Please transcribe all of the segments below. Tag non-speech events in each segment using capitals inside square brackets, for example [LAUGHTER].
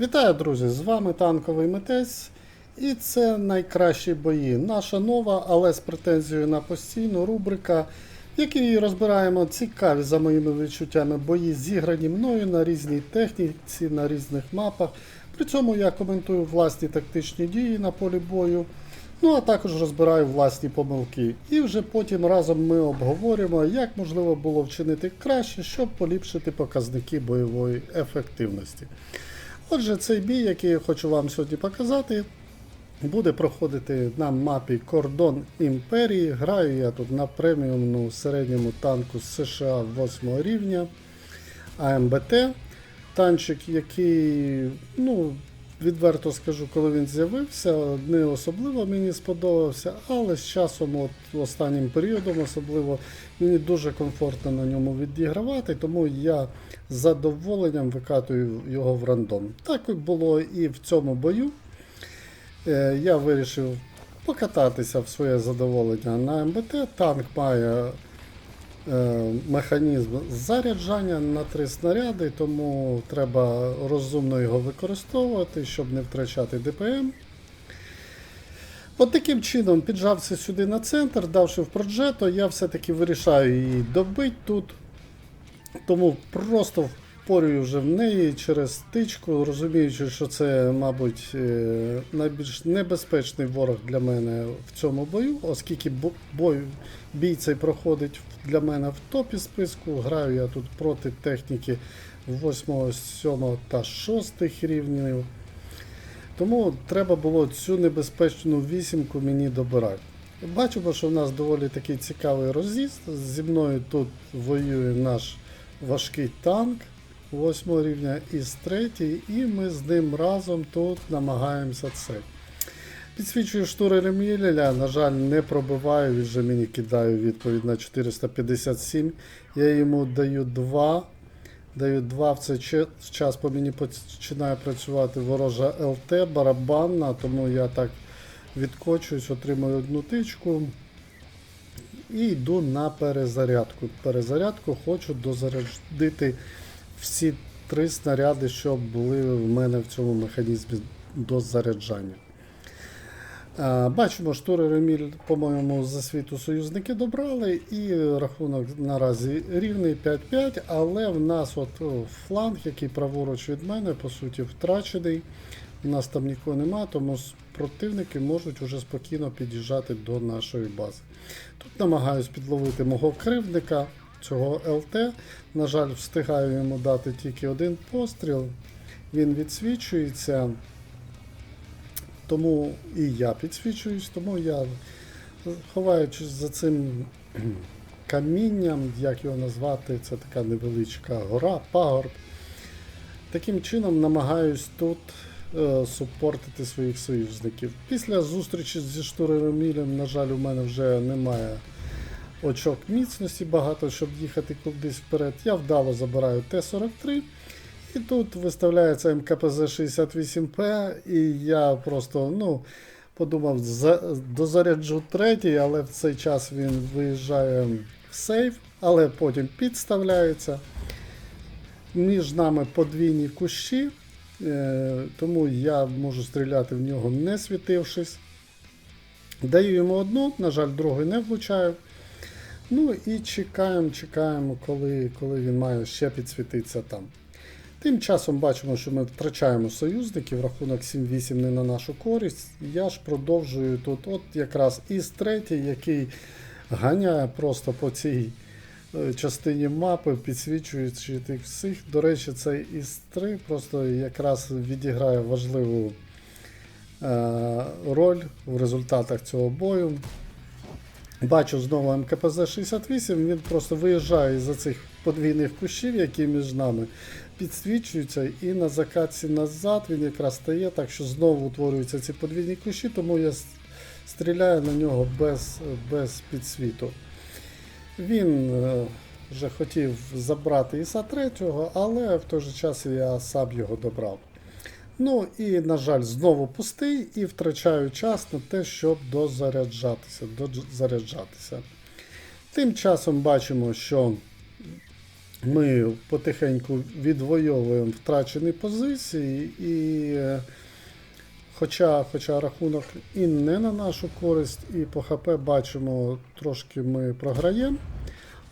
Вітаю, друзі! З вами танковий митець. І це найкращі бої. Наша нова, але з претензією на постійну рубрика, в якій розбираємо цікаві за моїми відчуттями бої, зіграні мною на різній техніці, на різних мапах. При цьому я коментую власні тактичні дії на полі бою. Ну а також розбираю власні помилки. І вже потім разом ми обговоримо, як можливо було вчинити краще, щоб поліпшити показники бойової ефективності. Отже, цей бій, який я хочу вам сьогодні показати, буде проходити на мапі Кордон Імперії. Граю я тут на преміумну середньому танку з США 8 рівня АМБТ. Танчик, який, ну, відверто скажу, коли він з'явився, не особливо мені сподобався, але з часом, от останнім періодом, особливо мені дуже комфортно на ньому відігравати, тому я з задоволенням викатую його в рандом. Так було і в цьому бою. Е, Я вирішив покататися в своє задоволення на МБТ. Танк має механізм заряджання на три снаряди, тому треба розумно його використовувати, щоб не втрачати ДПМ. От таким чином, піджався сюди на центр, давши в проджето, я все-таки вирішаю її добити тут. Тому просто впорюю вже в неї через стичку, розуміючи, що це, мабуть, е, найбільш небезпечний ворог для мене в цьому бою, оскільки бо- бой, бій цей проходить для мене в топі списку. Граю я тут проти техніки 8, 7 та 6 рівнів. Тому треба було цю небезпечну вісімку мені добирати. Бачимо, що в нас доволі такий цікавий роз'їзд. Зі мною тут воює наш важкий танк 8 рівня із 3, і ми з ним разом тут намагаємося це. Підсвічую штури Мілля, на жаль, не пробиваю, він же мені кидає відповідь на 457. Я йому даю 2. Даю 2 в цей час по мені починає працювати ворожа ЛТ, барабанна, тому я так відкочуюсь, отримую одну тичку. І йду на перезарядку. Перезарядку хочу дозарядити всі три снаряди, що були в мене в цьому механізмі до заряджання. Бачимо, штури Реміль, по-моєму, за світу союзники добрали, і рахунок наразі рівний 5-5, але в нас от фланг, який праворуч від мене, по суті, втрачений. У нас там нікого нема, тому противники можуть уже спокійно під'їжджати до нашої бази. Тут намагаюсь підловити мого кривдника, цього ЛТ. На жаль, встигаю йому дати тільки один постріл. Він відсвічується. Тому і я підсвічуюсь, тому я, ховаючись за цим [CLEARS THROAT] камінням, як його назвати, це така невеличка гора, пагорб. Таким чином намагаюсь тут е, супортити своїх союзників. Після зустрічі зі штурмілем, на жаль, у мене вже немає очок міцності багато, щоб їхати кудись вперед. Я вдало забираю Т-43. І тут виставляється МКПЗ 68П, і я просто ну, подумав, за, дозаряджу третій, але в цей час він виїжджає в сейф, але потім підставляється. Між нами подвійні кущі, е, тому я можу стріляти в нього не світившись. Даю йому одну, на жаль, другої не влучаю. Ну і чекаємо, чекаємо, коли, коли він має ще підсвітитися там. Тим часом бачимо, що ми втрачаємо союзників, рахунок 7-8 не на нашу користь. Я ж продовжую тут, от якраз із третій, який ганяє просто по цій е, частині мапи, підсвічуючи тих всіх. До речі, цей із 3 просто якраз відіграє важливу е, роль в результатах цього бою. Бачу знову МКПЗ 68, він просто виїжджає за цих подвійних кущів, які між нами підсвічуються, і на закатці назад він якраз стає, так що знову утворюються ці подвійні кущі, тому я стріляю на нього без, без підсвіту. Він е, вже хотів забрати іса 3, але в той же час я сам його добрав. Ну і, на жаль, знову пустий і втрачаю час на те, щоб дозаряджатися. дозаряджатися. Тим часом бачимо, що ми потихеньку відвоюємо втрачені позиції, і хоча, хоча рахунок і не на нашу користь, і по ХП бачимо, трошки ми програємо,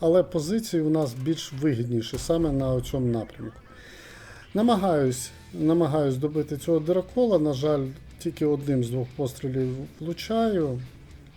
але позиції у нас більш вигідніші саме на цьому напрямку. Намагаюсь, намагаюсь добити цього дракола. На жаль, тільки одним з двох пострілів влучаю.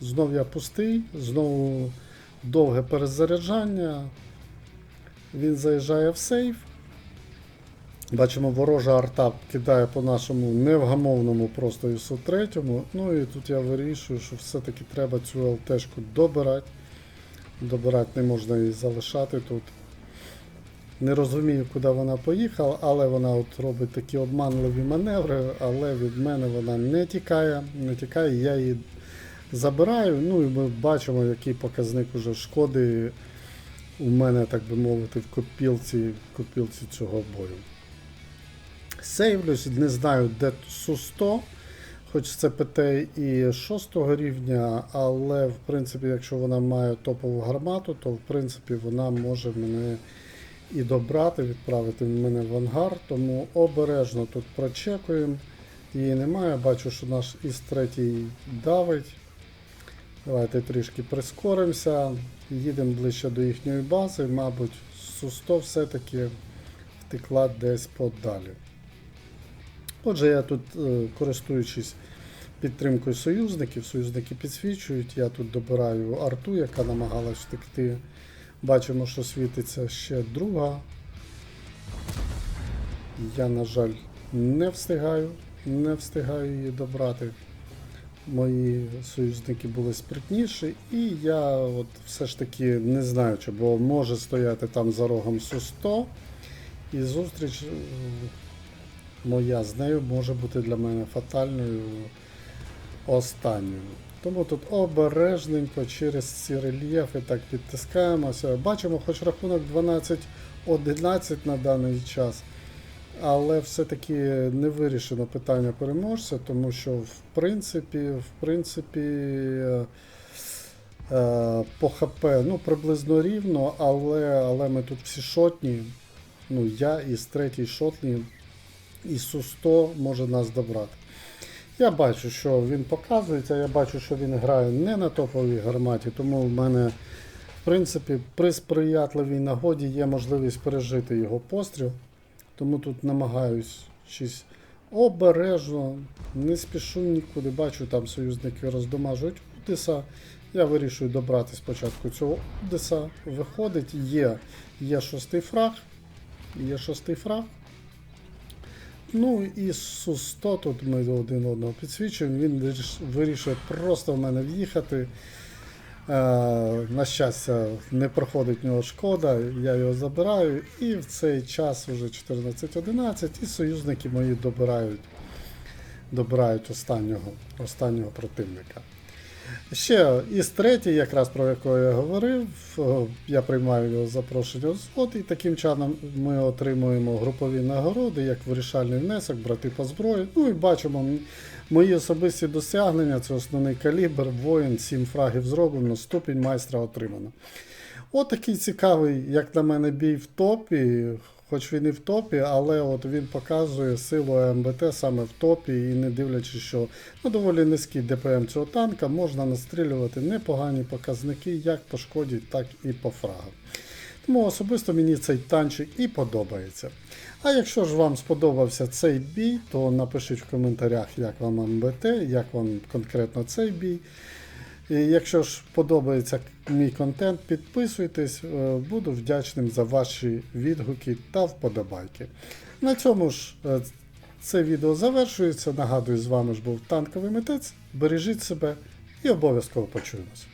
Знов я пустий, знову довге перезаряджання. Він заїжджає в сейф. Бачимо, ворожа арта кидає по нашому невгамовному просто ісу третьому. Ну і тут я вирішую, що все-таки треба цю ЛТшку добирати. Добирати не можна її залишати тут. Не розумію, куди вона поїхала, але вона от робить такі обманливі маневри, але від мене вона не тікає, не тікає, я її забираю. Ну і ми бачимо, який показник уже шкоди у мене, так би мовити, в копілці, копілці цього бою. Сейвлюсь, не знаю, де Су-100, хоч це ПТ і 6 рівня, але в принципі, якщо вона має топову гармату, то в принципі вона може мене і добрати, відправити мене в ангар, тому обережно тут прочекуємо. Її немає, бачу, що наш із третій давить. Давайте трішки прискоримося, їдемо ближче до їхньої бази, мабуть, Су-100 все-таки втекла десь подалі. Отже, я тут, е, користуючись підтримкою союзників, союзники підсвічують, я тут добираю арту, яка намагалась втекти. Бачимо, що світиться ще друга. Я, на жаль, не встигаю, не встигаю її добрати. Мої союзники були спритніші, і я от все ж таки не знаю, чи бо може стояти там за рогом Су-100, і зустріч е, моя з нею може бути для мене фатальною останньою. Тому тут обережненько через ці рельєфи так підтискаємося. Бачимо, хоч рахунок 12-11 на даний час, але все-таки не вирішено питання переможця, тому що в принципі, в принципі, е, по ХП ну, приблизно рівно, але, але ми тут всі шотні. Ну, я із третій шотні, і Су-100 може нас добрати. Я бачу, що він показується, я бачу, що він грає не на топовій гарматі, тому в мене, в принципі, при сприятливій нагоді є можливість пережити його постріл. Тому тут намагаюсь щось обережно, не спішу нікуди. Бачу, там союзники роздомажують Удиса. Я вирішую добрати спочатку цього Удиса. Виходить, є, є шостий фраг. Є шостий фраг. Ну і Су-100 тут ми один одного підсвічуємо, він вирішує просто в мене в'їхати. Е, на щастя, не проходить в нього шкода, я його забираю, і в цей час вже 14-11, і союзники мої добирають, добирають останнього, останнього противника. Ще із третій, якраз про якого я говорив, я приймаю його запрошення у звод, і таким чином ми отримуємо групові нагороди, як вирішальний внесок, брати по зброї. Ну і бачимо мої особисті досягнення. Це основний калібр, воїн, 7 фрагів зроблено, ступінь майстра отримано. От цікавий, як на мене, бій в топі. Хоч він і в топі, але от він показує силу АМБТ саме в топі, і не дивлячись, що на доволі низький ДПМ цього танка можна настрілювати непогані показники як по шкоді, так і по фрагам. Тому особисто мені цей танчик і подобається. А якщо ж вам сподобався цей бій, то напишіть в коментарях, як вам МБТ, як вам конкретно цей бій. І якщо ж подобається мій контент, підписуйтесь, е, буду вдячним за ваші відгуки та вподобайки. На цьому ж е, це відео завершується. Нагадую, з вами ж був танковий митець. Бережіть себе і обов'язково почуємось.